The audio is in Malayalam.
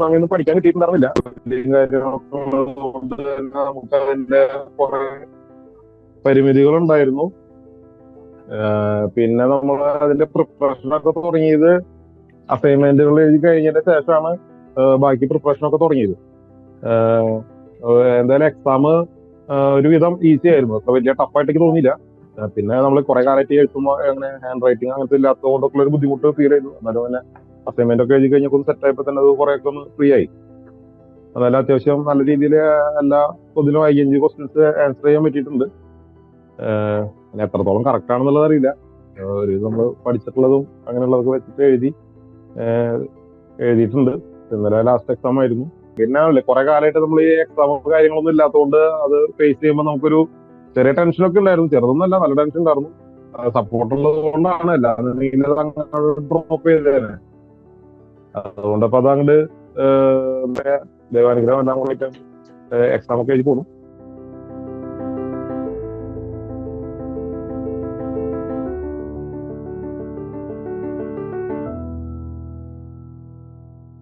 സമയം പഠിക്കാൻ കിട്ടിയിട്ടുണ്ടായിരുന്നില്ല. നമുക്ക് അതിന്റെ കുറെ പരിമിതികളുണ്ടായിരുന്നു. പിന്നെ നമ്മൾ അതിന്റെ പ്രിപ്പറേഷൻ ഒക്കെ തുടങ്ങിയത് അസൈൻമെന്റുകൾ എഴുതി കഴിഞ്ഞതിന് ശേഷമാണ് ബാക്കി പ്രിപ്പറേഷൻ ഒക്കെ തുടങ്ങിയത്. എന്തായാലും എക്സാം ഒരുവിധം ഈസി ആയിരുന്നു. അത്ര വലിയ ടഫായിട്ട് എനിക്ക് തോന്നിയില്ല. പിന്നെ നമ്മൾ കുറെ കാലമായിട്ട് എഴുതുമ്പോൾ അങ്ങനെ ഹാൻഡ് റൈറ്റിംഗ് അങ്ങനത്തെ ഇല്ലാത്തതുകൊണ്ടൊക്കെ ഒരു ബുദ്ധിമുട്ട് ഫീൽ ചെയ്തു. എന്നാലും പിന്നെ അസൈൻമെന്റ് ഒക്കെ എഴുതി കഴിഞ്ഞപ്പോൾ സെറ്റ് ആയപ്പോൾ തന്നെ അത് കുറെ ഒക്കെ ഒന്ന് ഫ്രീ ആയി. അതല്ല അത്യാവശ്യം നല്ല രീതിയിൽ എല്ലാ പൊതുവിലും I N G questions answer ചെയ്യാൻ പറ്റിയിട്ടുണ്ട്. എത്രത്തോളം കറക്റ്റ് ആണെന്നുള്ളത് അറിയില്ല. ഒരു നമ്മൾ പഠിച്ചിട്ടുള്ളതും അങ്ങനെയുള്ളതൊക്കെ വെച്ചിട്ട് എഴുതി എഴുതിയിട്ടുണ്ട്. ഇന്നലെ ലാസ്റ്റ് എക്സാം ആയിരുന്നു. പിന്നെ കുറെ കാലമായിട്ട് നമ്മൾ ഈ എക്സാം കാര്യങ്ങളൊന്നും ഇല്ലാത്തതുകൊണ്ട് അത് ഫേസ് ചെയ്യുമ്പോൾ നമുക്കൊരു ചെറിയ ടെൻഷനൊക്കെ ഉണ്ടായിരുന്നു. ചെറുതൊന്നല്ല നല്ല ടെൻഷൻ ഉണ്ടായിരുന്നു. സപ്പോർട്ട് ഉള്ളത് കൊണ്ടാണ്. അല്ലാന്നുണ്ടെങ്കിൽ ഡ്രോപ്പ് ചെയ്തേനെ. അതുകൊണ്ട് അപ്പൊ അതങ്ങോട്ട് ദൈവാനുഗ്രഹം എല്ലാം കൂടെ എക്സാം ഒക്കെ എഴുതി പോകുന്നു